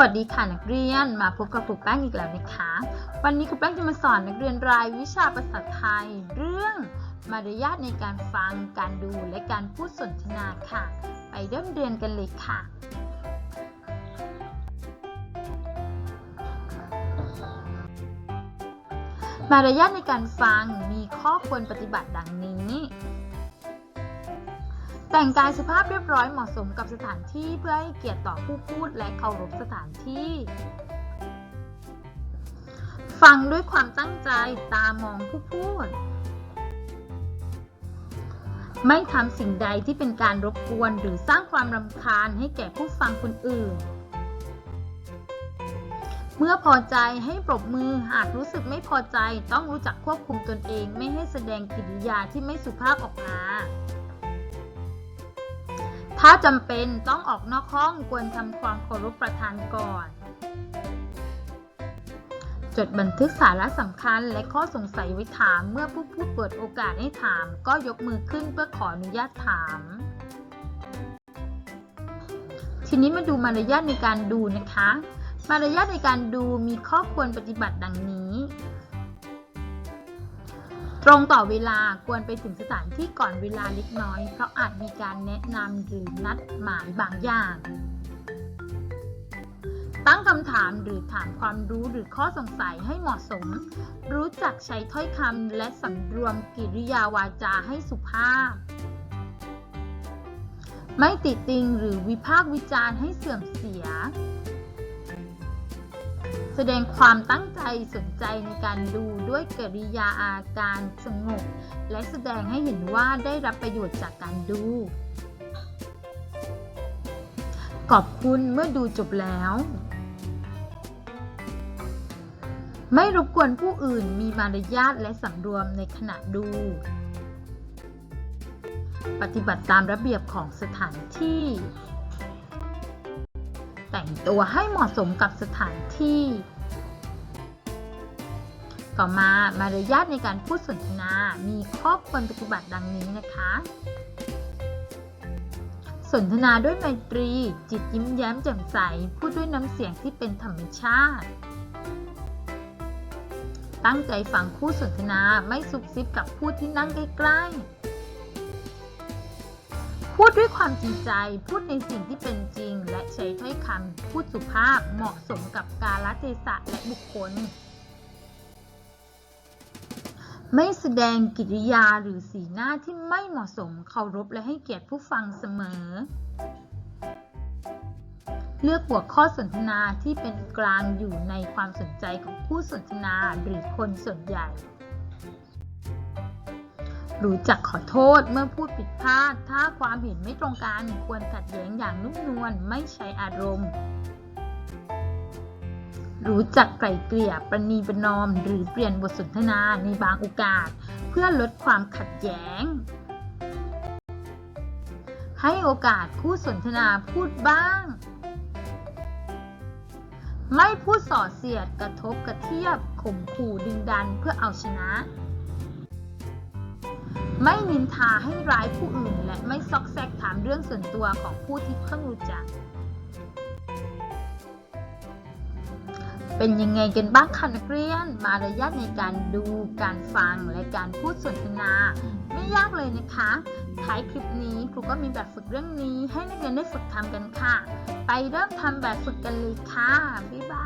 วัสดีค่ะนักเรียนมาพบกับครูแป้งอีกแล้วนะคะ วันนี้ครูแป้งจะมาสอนนักเรียนรายวิชาภาษาไทย เรื่องมารยาทในการฟังการดูและการพูดสนทนาค่ะ ไปเริ่มเรียนกันเลยค่ะ มารยาทในการฟังมีข้อควรปฏิบัติดังนี้ แต่งกายสุภาพเรียบร้อยเหมาะสมกับสถานที่เพื่อให้เกียรติต่อผู้พูดและเคารพสถานที่ ฟังด้วยความตั้งใจตามองผู้พูด ไม่ทำสิ่งใดที่เป็นการรบกวนหรือสร้างความรำคาญให้แก่ผู้ฟังคนอื่น เมื่อพอใจให้ปรบมือหากรู้สึกไม่พอใจต้องรู้จักควบคุมตนเองไม่ให้แสดงกิริยาที่ไม่สุภาพออกมา ถ้าจำเป็นต้องออกนอกห้องควรทำความเคารพประธานก่อน จดบันทึกสาระสำคัญและข้อสงสัยไว้ถามเมื่อผู้พูดเปิดโอกาสให้ถาม ก็ยกมือขึ้นเพื่อขออนุญาตถาม ทีนี้มาดูมารยาทในการดูนะคะ มารยาทในการดูมีข้อควรปฏิบัติดังนี้ ตรงต่อเวลาควรไปถึงสถานที่ก่อนเวลาเล็กน้อย เพราะอาจมีการแนะนำหรือนัดหมายบางอย่าง ตั้งคำถามหรือถามความรู้หรือข้อสงสัยให้เหมาะสม รู้จักใช้ถ้อยคำและสำรวมกิริยาวาจาให้สุภาพ ไม่ติดติงหรือวิพากษ์วิจารณ์ให้เสื่อมเสีย แสดงความตั้งใจสนใจในการดูด้วยกริยาอาการสงบ และแสดงให้เห็นว่าได้รับประโยชน์จากการดู ขอบคุณเมื่อดูจบแล้ว ไม่รบกวนผู้อื่นมีมารยาทและสำรวมในขณะดู ปฏิบัติตามระเบียบของสถานที่ งตัวให้เหมาะสมกับสถานที่ ต่อมามารยาทในการพูดสนทนา มีข้อควรปฏิบัติดังนี้นะคะ สนทนาด้วยไมตรี จิตยิ้มแย้มแจ่มใส พูดด้วยน้ำเสียงที่เป็นธรรมชาติ ตั้งใจฟังคู่สนทนาไม่ซุบซิบกับผู้ที่นั่งใกล้ๆ พูดด้วยความจริงใจ พูดในสิ่งที่เป็นจริง และใช้ถ้อยคำพูดสุภาพเหมาะสมกับกาลเทศะและบุคคล ไม่แสดงกิริยาหรือสีหน้าที่ไม่เหมาะสมเคารพและให้เกียรติผู้ฟังเสมอ เลือกหัวข้อสนทนาที่เป็นกลางอยู่ในความสนใจของผู้สนทนาหรือคนส่วนใหญ่ รู้จักขอโทษเมื่อพูดผิดพลาด ถ้าความเห็นไม่ตรงกัน ควรขัดแย้งอย่างนุ่มนวลไม่ใช้อารมณ์ รู้จักไกล่เกลี่ยประนีประนอม หรือเปลี่ยนบทสนทนาในบางโอกาส เพื่อลดความขัดแย้ง ให้โอกาสคู่สนทนาพูดบ้าง ไม่พูดส่อเสียดกระทบกระเทียบข่มขู่ดึงดันเพื่อเอาชนะ ไม่นินทาให้ร้ายผู้อื่น และไม่ซอกแซกถามเรื่องส่วนตัวของผู้ที่เพิ่งรู้จัก เป็นยังไงกันบ้างคะนักเรียน มารยาทในการดู การฟัง และการพูดสนทนา ไม่ยากเลยนะคะ ท้ายคลิปนี้ครูก็มีแบบฝึกเรื่องนี้ให้นักเรียนได้ฝึกทำกันค่ะ ไปเริ่มทำแบบฝึกกันเลยค่ะ บ๊ายบาย